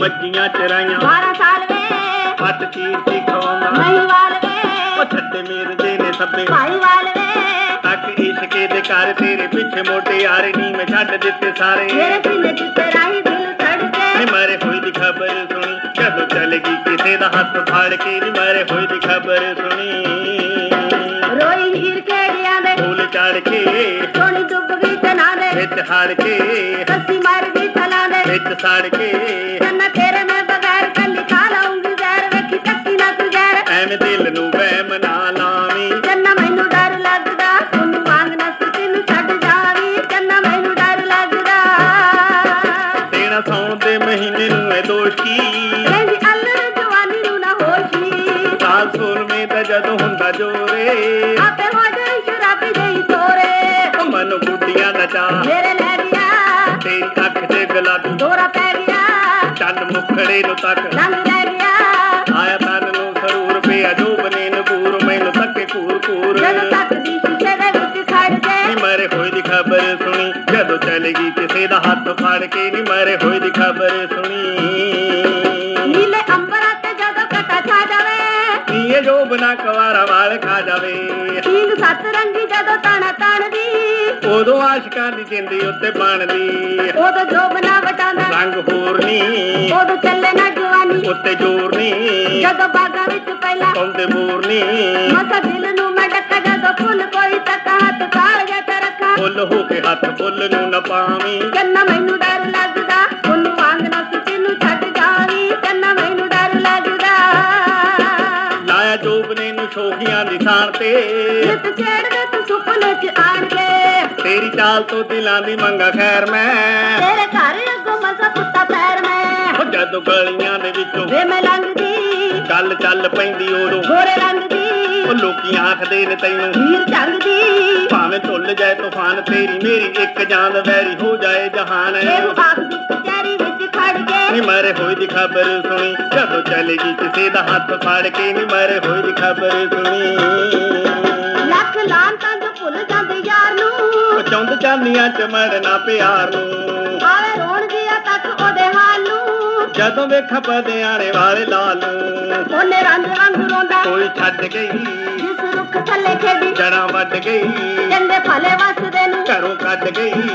ਮੱਝੀਆਂ ਚਰਾਈਆਂ। 12 ਸਾਲ ਵੇ। ਪੱਟ ਚੀਰ ਕੇ ਖਾਉਂਦਾ ਵਾਲ ਵੇ। ਉਹ ਛੱਡੇ ਮੇਰਦੇ ਨੇ ਸੱਬੇ। ਭਾਈ ਵਾਲ ਵੇ। ਤੱਕ ਇਸ਼ਕੇ ਦੇ ਘਰ ਤੇਰੇ ਪਿੱਛੇ ਮੋਟੇ ਯਾਰ ਨਹੀਂ ਮੈਂ ਛੱਡ ਦਿੱਤੇ ਸਾਰੇ। ਮੇਰੇ ਸੀਨੇ ਚ ਤੇਰਾਈ ਦਿਲ ਧੜਕੇ ਨੀ ਮਾਰੇ ਹੋਈ ਦੀ ਖਬਰ ਸੁਣੀ। ਕਦੋਂ ਚਲ ਕਿਸੇ ਦਾ ਹੱਥ ਫੜ ਕੇ। ਨੀ ਮਾਰੇ ਹੋਈ ਦੀ ਖਬਰ ਸੁਣੀ। ਰੋਈ ਹੀਰ ਕੇ ਗਿਆ ਦੇ। ਫੁੱਲ ਚੜ ਕੇ। ਸੋਣੀ ਡੁੱਬ ਗਈ ਤਨਾ ਦੇ। ਵਿੱਚ ਹੜ ਕੇ। ਹੱਸੀ ਮਾਰ ਗਈ ਵਿੱਚ ਸੜ ਕੇ। ਜੰਨਾ ਤੇਰੇ ਮੈਂ ਬਗੈਰ ਕੱਲੀ ਖਾ ਲਾਉਂਗੀ ਜ਼ਹਿਰ ਵੇਖੀ ਤੱਕੀ ਨਾ ਤੂੰ ਜ਼ਹਿਰ। ਐਵੇਂ ਦਿਲ ਨੂੰ ਵਹਿਮ ਨਾ ਲਾਵੀਂ। ਜੰਨਾ ਮੈਨੂੰ ਡਰ ਲੱਗਦਾ ਉਹਨੂੰ ਵਾਂਗ ਨਾ ਸਿੱਧੀ ਨੂੰ ਛੱਡ ਜਾਵੀਂ। ਜੰਨਾ ਮੈਨੂੰ ਡਰ ਲੱਗਦਾ। ਤੇਣਾ ਸੌਣ ਦੇ ਮਹੀਨੇ ਨੂੰ ਇਹ ਦੋਸ਼ੀ ਕਹਿੰਦੀ ਅੱਲਰ ਜਵਾਨੀ ਨੂੰ ਨਾ ਹੋਸ਼ੀ ਸਾਲ ਸੋਲਵੇਂ ਦਾ ਜਦੋਂ ਹੁੰਦਾ ਜੋਰੇ। ਆਪੇ ਹੋ ਜਾਈ ਸ਼ਰਾਬੀ ਜਈ ਤੋਰੇ। ਮਨ ਗੁੱਡੀਆਂ ਦਾ ਚਾਹ ਮੇਰੇ ਤੇਰੀ 'ਚ ਗੁਲਾਬੀ ਦੋਰਾ ਪੈ ਗਿਆ। ਚੰਨ ਮੁਖੜੇ ਨੂੰ ਤੱਕ। ਰੰਗ ਲੈ ਗਿਆ। ਆਇਆ ਤਨ ਨੂੰ ਸਰੂਰ ਪਿਆ। ਜੋ ਬਨੇ ਨਬੂਰ ਮੈਨੂੰ ਤੱਕੇ ਕੂਰ ਕੂਰ। ਜਦੋਂ ਤੱਕ ਦੀ ਸ਼ੀਸ਼ੇ ਦੇ ਵਿੱਚ ਖੜ ਨੀ ਕੇ ਮਰੇ ਹੋਈ ਦੀ ਖਬਰ ਸੁਣੀ। ਜਦੋਂ ਚਲੇਗੀ ਕਿਸੇ ਦਾ ਹੱਥ ਫੜ ਕੇ ਨੀ ਮਰੇ ਹੋਈ ਦੀ ਖਬਰ ਸੁਣੀ। ਨੀਲੇ ਅੰਬਰਾਂ ਤੇ ਜਦੋਂ ਕਟਾ ਛਾ ਜਾਵੇ। ਨੀ ਇਹ ਜੋ ਬਨਾ ਕਵਾਰਾ ਵਾਲ ਖਾ ਜਾਵੇ। ਸਿੰਘ ਸੱਤ ਰੰਗੀ ਜਦੋਂ ਤਾਣਾ ਤਾਣਦੀ ਉਦੋਂ ਆਸ਼ਕਾਂ ਦੀ ਜਿੰਦੀ ਉੱਤੇ ਬਣਦੀ ਉਦੋਂ ਜੋ ਬਣਾ ਵਟਾਉਂਦਾ ਰੰਗ ਹੋਰ ਨੀ। ਉਦੋਂ ਚੱਲੇ ਨਾ ਜਵਾਨੀ। ਉੱਤੇ ਜ਼ੋਰ ਨੀ। ਜਦੋਂ ਬਾਗਾਂ ਵਿੱਚ ਪਹਿਲਾਂ ਪਾਉਂਦੇ ਮੋਰ ਨੀ। ਮਸਾ ਦਿਲ ਨੂੰ ਮੈਂ ਡੱਕਾ ਜਦੋਂ ਫੁੱਲ ਕੋਈ ਤੱਕ ਹੱਥ ਕਾਲ ਜੇ ਤੇ ਰੱਖਾਂ। ਫੁੱਲ ਹੋ ਕੇ ਹੱਥ ਫੁੱਲ ਨੂੰ ਨਾ ਪਾਵੀਂ। ਜੰਨਾ ਮੈਨੂੰ ਡਰ ਲੱਗਦਾ ਉਹਨੂੰ ਵਾਂਗ ਨਾ ਸਿੱਧੀ ਨੂੰ ਛੱਡ ਜਾਵੀਂ। ਜੰਨਾ ਮੈਨੂੰ ਡਰ ਲੱਗਦਾ। ਲਾਇਆ ਜੋਬਨੇ ਨੂੰ ਸ਼ੋਖੀਆਂ ਦੀ ਥਾਣ ਤੇ। ਨਿਤ ਛੇੜਦੇ ਤੂੰ ਸੁਪਨੇ ਚ ਆਣ ਤੇਰੀ ਚਾਲ ਤੋਂ ਦਿਲਾਂ ਦੀ ਮੰਗਾ ਖੈਰ ਮੈਂ। ਤੇਰੇ ਘਰ ਅੱਗੋਂ ਮਸਾ ਕੁੱਤਾ ਪੈਰ ਮੈਂ। ਉਹ ਜਦੋਂ ਗਲੀਆਂ ਦੇ ਵਿੱਚੋਂ ਵੇ ਮੈਂ ਲੰਘਦੀ। ਚੱਲ ਚੱਲ ਪੈਂਦੀ ਉਦੋਂ। ਗੋਰੇ ਰੰਗ ਦੀ ਉਹ ਲੋਕੀ ਆਖਦੇ ਨੇ ਤੈਨੂੰ। ਹੀਰ ਦੀ ਭਾਵੇਂ ਧੁੱਲ ਜਾਏ ਤੂਫਾਨ ਤੇਰੀ ਮੇਰੀ ਇੱਕ ਜਾਨ ਵੈਰੀ ਹੋ ਜਾਏ ਜਹਾਨ। ਇਹੋ ਆਖਦੀ ਕਚਹਿਰੀ ਵਿੱਚ ਖੜ ਨੀ ਕੇ ਮਰੇ ਹੋਈ ਦੀ ਖਬਰ ਸੁਣੀ। ਜਦੋਂ ਚਲੇਗੀ ਕਿਸੇ ਦਾ ਹੱਥ ਫੜ ਕੇ ਨੀ ਮਰੇ ਹੋਈ ਦੀ ਖਬਰ ਸੁਣੀ। ਚੌਂਦ ਚਾਂਦੀਆਂ ਚ ਮਰਨਾ ਪਿਆਰ ਨੂੰ। ਆਵੇ ਰੋਣ ਜਿਆ ਤੱਕ ਉਹਦੇ ਹਾਲ ਨੂੰ। ਜਦੋਂ ਵੇਖਾਂ ਪਦਿਆਣੇ ਵਾਲੇ ਲਾਲ ਨੂੰ। ਉਹਨੇ ਰੰਗ ਰੰਗ ਰੋਂਦਾ। ਕੋਈ ਛੱਡ ਗਈ। ਜਿਸ ਰੁੱਖ ਥੱਲੇ ਖੇਡੀ। ਜੜਾਂ ਵੱਢ ਗਈ। ਚੰਦੇ ਫਲੇ ਵਸਦੇ ਨੂੰ। ਘਰੋਂ ਕੱਢ ਗਈ।